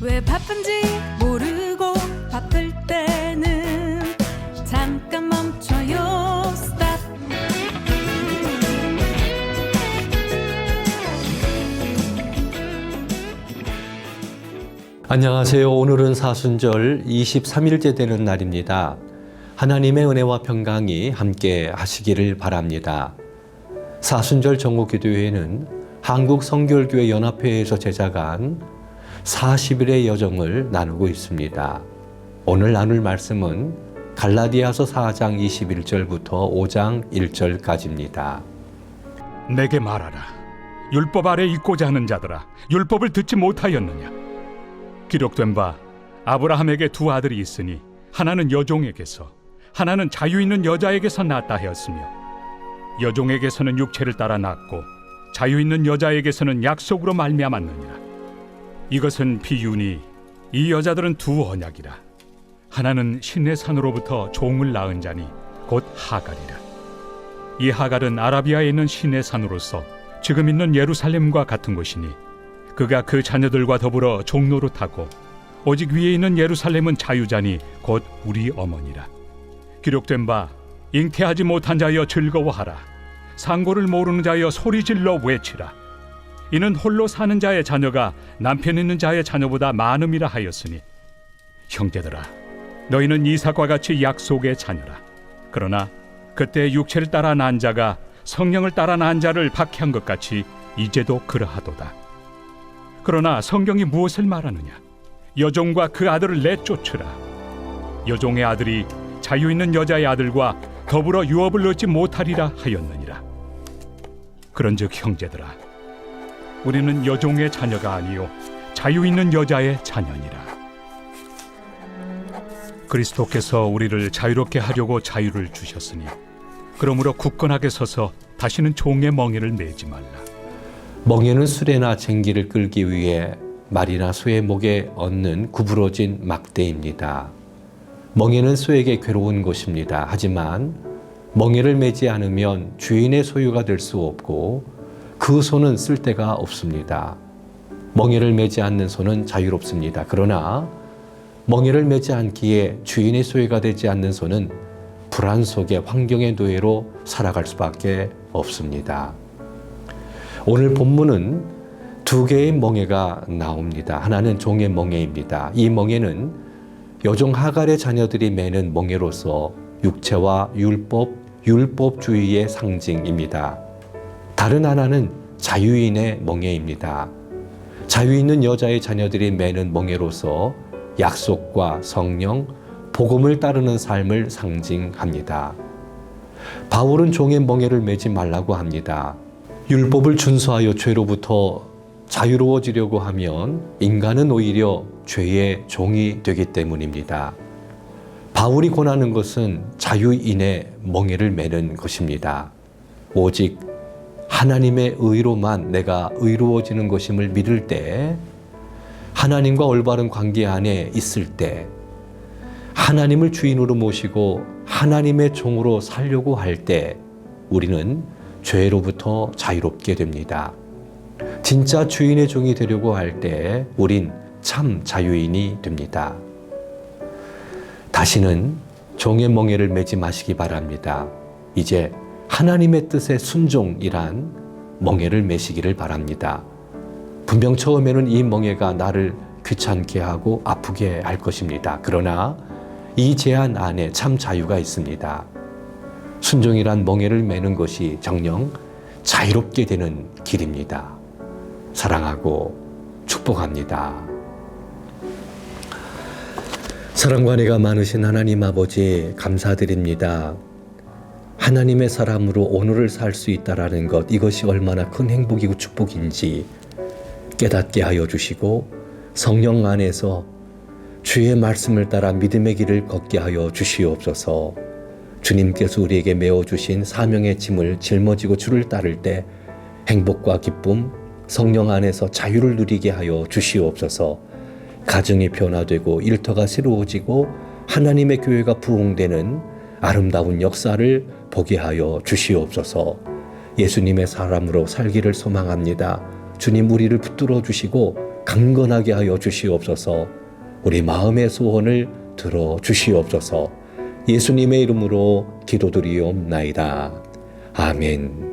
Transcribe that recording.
왜 바쁜지 모르고 바쁠 때는 잠깐 멈춰요 스탑 안녕하세요. 오늘은 사순절 23일째 되는 날입니다. 하나님의 은혜와 평강이 함께 하시기를 바랍니다. 사순절 정오기도회는 한국 성결교회 연합회에서 제작한 40일의 여정을 나누고 있습니다. 오늘 나눌 말씀은 갈라디아서 4장 21절부터 5장 1절까지입니다. 내게 말하라. 율법 아래 있고자 하는 자들아, 율법을 듣지 못하였느냐? 기록된 바 아브라함에게 두 아들이 있으니 하나는 여종에게서 하나는 자유 있는 여자에게서 낳았다 하였으며 여종에게서는 육체를 따라 낳고 자유 있는 여자에게서는 약속으로 말미암았느니라. 이것은 비유니 이 여자들은 두 언약이라. 하나는 신의 산으로부터 종을 낳은 자니 곧 하갈이라. 이 하갈은 아라비아에 있는 신의 산으로서 지금 있는 예루살렘과 같은 곳이니 그가 그 자녀들과 더불어 종로로 타고 오직 위에 있는 예루살렘은 자유자니 곧 우리 어머니라 기록된 바 잉태하지 못한 자여 즐거워하라 상고를 모르는 자여 소리질러 외치라 이는 홀로 사는 자의 자녀가 남편 있는 자의 자녀보다 많음이라 하였으니 형제들아 너희는 이삭과 같이 약속의 자녀라 그러나 그때 육체를 따라 난 자가 성령을 따라 난 자를 박해한 것 같이 이제도 그러하도다. 그러나 성경이 무엇을 말하느냐? 여종과 그 아들을 내쫓으라. 여종의 아들이 자유 있는 여자의 아들과 더불어 유업을 얻지 못하리라 하였느니라. 그런즉 형제들아, 우리는 여종의 자녀가 아니요 자유 있는 여자의 자녀니라. 그리스도께서 우리를 자유롭게 하려고 자유를 주셨으니 그러므로 굳건하게 서서 다시는 종의 멍에를 매지 말라. 멍에는 수레나 쟁기를 끌기 위해 말이나 소의 목에 얹는 구부러진 막대입니다. 멍에는 소에게 괴로운 것입니다. 하지만 멍에를 매지 않으면 주인의 소유가 될 수 없고 그 소는 쓸데가 없습니다. 멍에를 매지 않는 소는 자유롭습니다. 그러나 멍에를 매지 않기에 주인의 소유가 되지 않는 소는 불안 속의 환경의 노예로 살아갈 수밖에 없습니다. 오늘 본문은 두 개의 멍에가 나옵니다. 하나는 종의 멍에입니다. 이 멍에는 여종 하갈의 자녀들이 매는 멍에로서 육체와 율법, 율법주의의 상징입니다. 다른 하나는 자유인의 멍에입니다. 자유 있는 여자의 자녀들이 매는 멍에로서 약속과 성령, 복음을 따르는 삶을 상징합니다. 바울은 종의 멍에를 매지 말라고 합니다. 율법을 준수하여 죄로부터 자유로워지려고 하면 인간은 오히려 죄의 종이 되기 때문입니다. 바울이 권하는 것은 자유인의 멍에를 매는 것입니다. 오직 하나님의 의로만 내가 의로워지는 것임을 믿을 때, 하나님과 올바른 관계 안에 있을 때, 하나님을 주인으로 모시고 하나님의 종으로 살려고 할 때, 우리는 죄로부터 자유롭게 됩니다. 진짜 주인의 종이 되려고 할 때, 우린 참 자유인이 됩니다. 다시는 종의 멍에를 매지 마시기 바랍니다. 이제 하나님의 뜻에 순종이란 멍에를 매시기를 바랍니다. 분명 처음에는 이 멍에가 나를 귀찮게 하고 아프게 할 것입니다. 그러나 이 제한 안에 참 자유가 있습니다. 순종이란 멍에를 매는 것이 정령 자유롭게 되는 길입니다. 사랑하고 축복합니다. 사랑과 은혜가 많으신 하나님 아버지 감사드립니다. 하나님의 사람으로 오늘을 살 수 있다라는 것 이것이 얼마나 큰 행복이고 축복인지 깨닫게 하여 주시고 성령 안에서 주의 말씀을 따라 믿음의 길을 걷게 하여 주시옵소서. 주님께서 우리에게 메어 주신 사명의 짐을 짊어지고 주를 따를 때 행복과 기쁨, 성령 안에서 자유를 누리게 하여 주시옵소서. 가정이 변화되고 일터가 새로워지고 하나님의 교회가 부흥되는 아름다운 역사를 보게 하여 주시옵소서. 예수님의 사람으로 살기를 소망합니다. 주님 우리를 붙들어 주시고 강건하게 하여 주시옵소서. 우리 마음의 소원을 들어 주시옵소서. 예수님의 이름으로 기도드리옵나이다. 아멘.